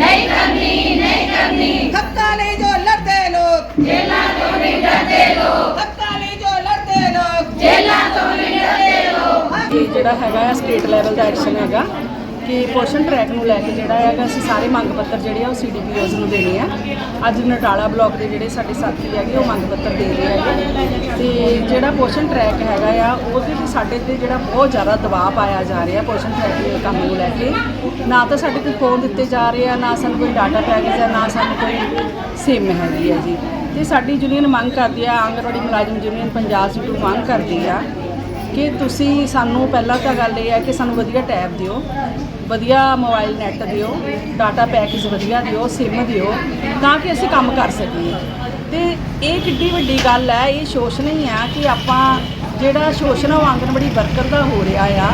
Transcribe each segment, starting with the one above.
ਨਹੀਂ ਕਰਨੀ ਨਹੀਂ ਕਰਨੀ। ਹੱਕਾਂ ਲਈ ਜੋ ਲੜਦੇ ਲੋਕ। ਜੇਲਾਂ ਤੋਂ ਨਹੀਂ ਡਰਦੇ ਲੋਕ। ਹੱਕਾਂ ਲਈ ਜੋ ਲੜਦੇ ਲੋਕ। ਜੇਲਾਂ ਤੋਂ ਨਹੀਂ ਡਰਦੇ ਲੋਕ। ਇਹ ਜਿਹੜਾ ਹੈਗਾ ਸਟੇਟ ਲੈਵਲ ਦਾ ਐਕਸ਼ਨ ਹੈਗਾ ਕਿ ਪੋਸ਼ਨ ਟਰੈਕ ਨੂੰ ਲੈ ਕੇ ਜਿਹੜਾ ਹੈਗਾ ਅਸੀਂ ਸਾਰੇ ਮੰਗ ਪੱਤਰ ਜਿਹੜੇ ਆ ਉਹ ਸੀਡੀਪੀਓਜ਼ ਨੂੰ ਦੇਣੇ ਆ। ਅੱਜ ਨਟਾਲਾ ਬਲਾਕ ਦੇ ਜਿਹੜੇ ਸਾਡੇ ਸਾਥੀ ਹੈਗੇ, ਉਹ ਮੰਗ ਪੱਤਰ ਦੇ ਰਹੇ ਹੈਗੇ। ਤੇ ਜਿਹੜਾ ਪੋਸ਼ਨ ਟਰੈਕ ਹੈਗਾ ਆ, ਉਹਦੇ ਤੇ ਸਾਡੇ ਤੇ ਜਿਹੜਾ ਬਹੁਤ ਜ਼ਿਆਦਾ ਦਬਾਅ ਪਾਇਆ ਜਾ ਰਿਹਾ ਪੋਸ਼ਨ ਟਰੈਕ ਦੇ ਕੰਮ ਨੂੰ ਲੈ ਕੇ। ਨਾ ਤਾਂ ਸਾਡੇ ਕੋਲ ਫੋਨ ਦਿੱਤੇ ਜਾ ਰਹੇ ਆ, ਨਾ ਸਾਨੂੰ ਕੋਈ ਡਾਟਾ ਪੈਕੇਜ ਹੈ ਨਾ ਸਾਨੂੰ ਕੋਈ ਸਿਮ ਹੈਗੀ ਆ ਜੀ। ਤੇ ਸਾਡੀ ਯੂਨੀਅਨ ਮੰਗ ਕਰਦੀ ਆ, ਆਂਗਨਵਾੜੀ ਮੁਲਾਜ਼ਮ ਯੂਨੀਅਨ ਪੰਜਾਬ ਤੋਂ ਮੰਗ ਕਰਦੀ ਆ ਕਿ ਤੁਸੀਂ ਸਾਨੂੰ ਪਹਿਲਾਂ ਤਾਂ ਗੱਲ ਇਹ ਹੈ ਕਿ ਸਾਨੂੰ ਵਧੀਆ ਟੈਬ ਦਿਓ, ਵਧੀਆ ਮੋਬਾਈਲ ਨੈਟ ਦਿਓ ਡਾਟਾ ਪੈਕੇਜ ਵਧੀਆ ਦਿਓ ਸਿਮ ਦਿਓ, ਤਾਂ ਕਿ ਅਸੀਂ ਕੰਮ ਕਰ ਸਕੀਏ। ਤੇ ਇਹ ਕਿੱਡੀ ਵੱਡੀ ਗੱਲ ਹੈ, ਇਹ ਸ਼ੋਸ਼ਣ ਹੀ ਆ ਕਿ ਆਪਾਂ ਜਿਹੜਾ ਸ਼ੋਸ਼ਣ ਆ ਉਹ ਆਂਗਨਵਾੜੀ ਵਰਕਰ ਦਾ ਹੋ ਰਿਹਾ ਆ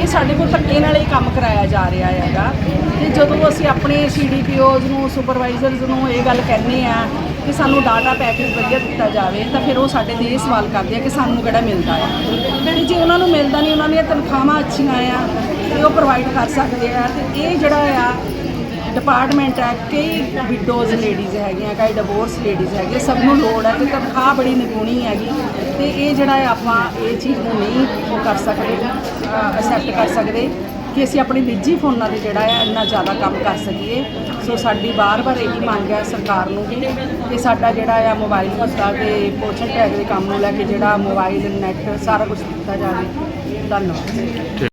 ਇਹ ਸਾਡੇ ਕੋਲ ਧੱਕੇ ਨਾਲ ਹੀ ਕੰਮ ਕਰਾਇਆ ਜਾ ਰਿਹਾ ਹੈਗਾ। ਤੇ ਜਦੋਂ ਅਸੀਂ ਆਪਣੇ ਸੀਡੀਪੀਓਜ਼ ਨੂੰ ਸੁਪਰਵਾਈਜ਼ਰਸ ਨੂੰ ਇਹ ਗੱਲ ਕਹਿੰਦੇ ਆ ਕਿ ਸਾਨੂੰ ਡਾਟਾ ਪੈਕੇਜ ਵਧੀਆ ਦਿੱਤਾ ਜਾਵੇ, ਤਾਂ ਫਿਰ ਉਹ ਸਾਡੇ ਤੇ ਇਹ ਸਵਾਲ ਕਰਦੇ ਆ ਕਿ ਸਾਨੂੰ ਕਿਹੜਾ ਮਿਲਦਾ ਆ। ਤੇ ਜੇ ਉਹਨਾਂ ਨੂੰ ਮਿਲਦਾ ਨਹੀਂ, ਉਹਨਾਂ ਦੀਆਂ ਤਨਖਾਹਾਂ ਅੱਛੀਆਂ ਆ, ਤੇ ਉਹ ਪ੍ਰੋਵਾਈਡ ਕਰ ਸਕਦੇ ਆ, ਤੇ ਇਹ ਜਿਹੜਾ ਆ ਡਿਪਾਰਟਮੈਂਟ ਹੈ, ਕਈ ਵਿਡੋਜ਼ ਲੇਡੀਜ਼ ਹੈਗੀਆਂ, ਕਈ ਡਿਵੋਰਸ ਲੇਡੀਜ਼ ਹੈਗੀਆਂ ਸਭ ਨੂੰ ਲੋੜ ਹੈ ਤੇ ਤਨਖਾਹ ਬੜੀ ਨਿਗੂਣੀ ਹੈਗੀ ਤੇ ਇਹ ਜਿਹੜਾ ਹੈ ਆਪਾਂ ਇਹ ਚੀਜ਼ ਨੂੰ ਨਹੀਂ ਉਹ ਕਰ ਸਕਦੇ ਅਸੈਪਟ ਕਰ ਸਕਦੇ ਕਿ ਅਸੀਂ ਆਪਣੇ ਨਿੱਜੀ ਫੋਨਾਂ ਤੇ ਜਿਹੜਾ ਹੈ ਇੰਨਾ ਜ਼ਿਆਦਾ ਕੰਮ ਕਰ ਸਕੀਏ। ਸੋ ਸਾਡੀ ਬਾਰ-ਬਾਰ ਇਹੀ ਮੰਗ ਹੈ ਸਰਕਾਰ ਨੂੰ ਵੀ ਕਿ ਸਾਡਾ ਜਿਹੜਾ ਆ ਮੋਬਾਈਲ ਭੱਤਾ ਤੇ ਪੋਸ਼ਣ ਟੈਗ ਦੇ ਕੰਮ ਨੂੰ ਲੈ ਕੇ ਜਿਹੜਾ ਮੋਬਾਈਲ ਨੈਟ ਸਾਰਾ ਕੁਝ ਦਿੱਤਾ ਜਾਵੇ। ਧੰਨਵਾਦ।